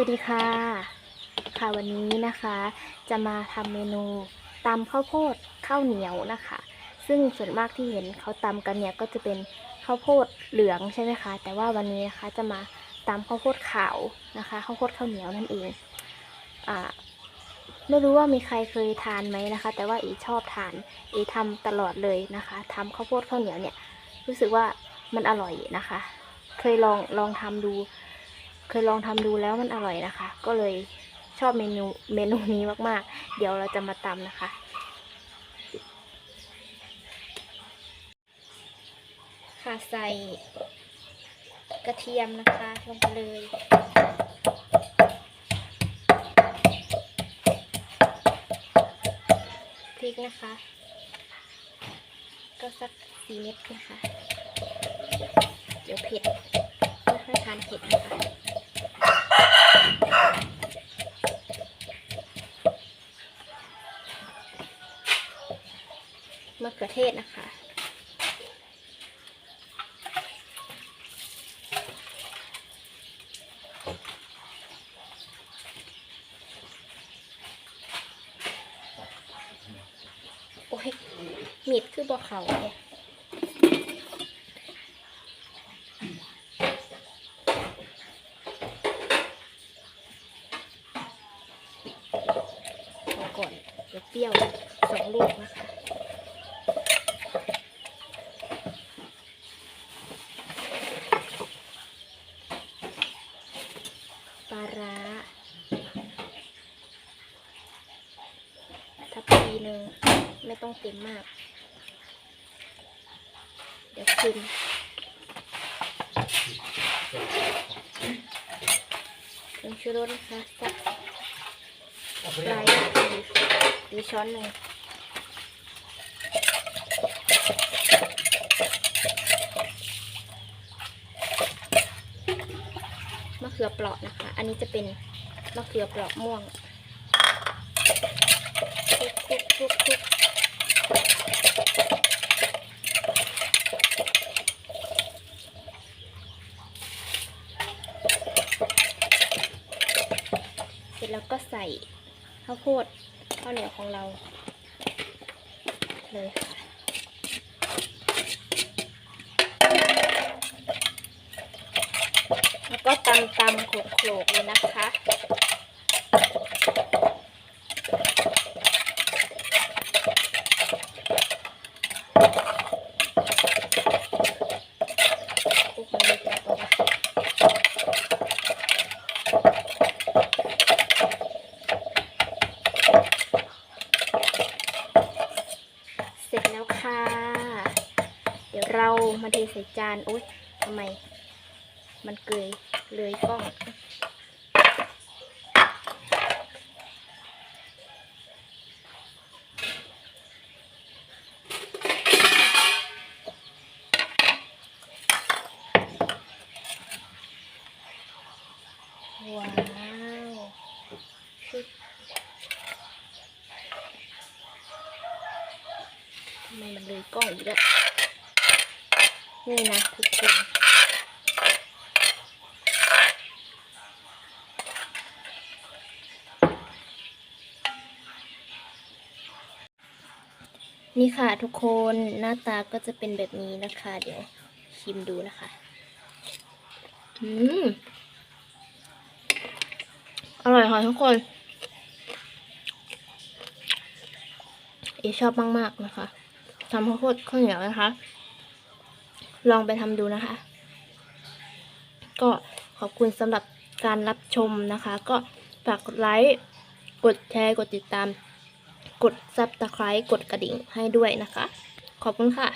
สวัสดีค่ะ ค่ะวันนี้นะคะ จะมาทำเมนูตำข้าวโพดข้าวเหนียวนะคะ ซึ่งส่วนมากที่เห็นเขาตำกันเนี่ยก็จะเป็นข้าวโพดเหลืองใช่ไหมคะ แต่ว่าวันนี้นะคะจะมาตำข้าวโพดขาวนะคะข้าวโพดข้าวเหนียวนั่นเองอ่าไม่รู้ว่ามีใครเคยทานไหมนะคะ แต่ว่าอีชอบทานอีทำตลอดเลยนะคะทำข้าวโพดข้าวเหนียวเนี่ย รู้สึกว่ามันอร่อยนะคะ เคยลองลองทำดู เคยลองทำดูแล้วมันอร่อยนะคะ ก็เลยชอบเมนูเมนูนี้มากๆ เดี๋ยวเราจะมาตำนะคะ ค่ะใส่กระเทียมนะคะลงไปเลยพริกนะคะ ก็สักสี่เม็ดนะคะ เดี๋ยวเผ็ด มะเขือเทศนะคะ โอ้ยมีดคือบ่เขาเนี่ยก่อนเดี๋ยวเปรี้ยวสองลูกนะคะ ปลาร้าทัพพีห นึ่งไม่ต้องเต็มมาก เดี๋ยวชิมผงชูรสนะคะสักปลายหรือช้อนหนึ่งมะเขือเปราะนะคะ อันนี้จะเป็นมะเขือเปราะม่วง เสร็จแล้วก็ใส่ข้าวโพดข้าวเหนียวของเรา เลยค่ะแล้วก็ตำตำโขลกโขลกเลยนะคะ คลุกมันเลยจ้ะตัวนี้เสร็จแล้วค่ะ เดี๋ยวเรา มาเทใส่จานโอ๊ยทำไม มันเกยเลยกล้อง ว้าวชึบทำไมมันเลยกล้องอีกแล้ว นี่นะทุกคนนี่ค่ะทุกคนหน้าตาก็จะเป็นแบบนี้นะคะ เดี๋ยวชิมดูนะคะอืมอร่อยค่ะทุกคนเอชอบมาก ๆ นะคะทำข้าวโพดข้าวเหนียวนะคะ ลองไปทำดูนะคะ ก็ขอบคุณสำหรับการรับชมนะคะ ก็ฝากกดไลค์ กดแชร์ กดติดตาม กดซับสไครต์กดกระดิ่งให้ด้วยนะคะ ขอบคุณค่ะ